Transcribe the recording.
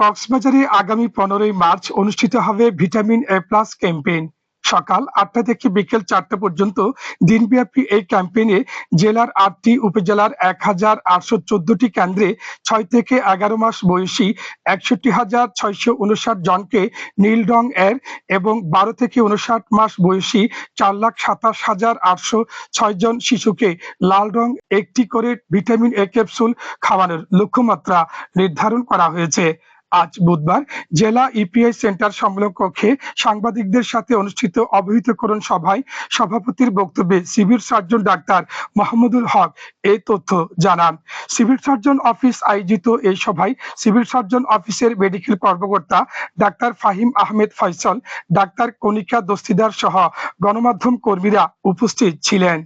কক্সবাজারে আগামী পনেরোই মার্চ অনুষ্ঠিত হবে ভিটামিন এ প্লাস ক্যাম্পেইন। সকাল আটটা থেকে বিকেল চারটা পর্যন্ত দিনব্যাপী এই ক্যাম্পেইনে জেলার আটটি উপজেলার এক হাজার আটশো চোদ্দটি কেন্দ্রে ছয় থেকে এগারো মাস বয়সী একষট্টি হাজার ছয়শো উনষাট জনকে নীল রং এর এবং বারো থেকে উনষাট মাস বয়সী চার লাখ সাতাশ হাজার আটশো ছয় জন শিশুকে লাল রং একটি করে ভিটামিন এ ক্যাপসুল খাওয়ানোর লক্ষ্যমাত্রা নির্ধারণ করা হয়েছে। আজ বুধবার জেলা ইপিআই সেন্টার সম্মেলন কক্ষে সাংবাদিকদের সাথে অনুষ্ঠিত অবহিতকরণ সভায় সভাপতির বক্তব্যে civil surgeon doctor Mahmudul Haque এই তথ্য জানান। সিভিল সার্জন অফিস আয়োজিত এই সভায় সিভিল সার্জন অফিসের মেডিকেল কর্মকর্তা ডাক্তার ফাহিম আহমেদ ফয়সল, ডাক্তার কণিকা দস্তিদার সহ গণমাধ্যম কর্মীরা উপস্থিত ছিলেন।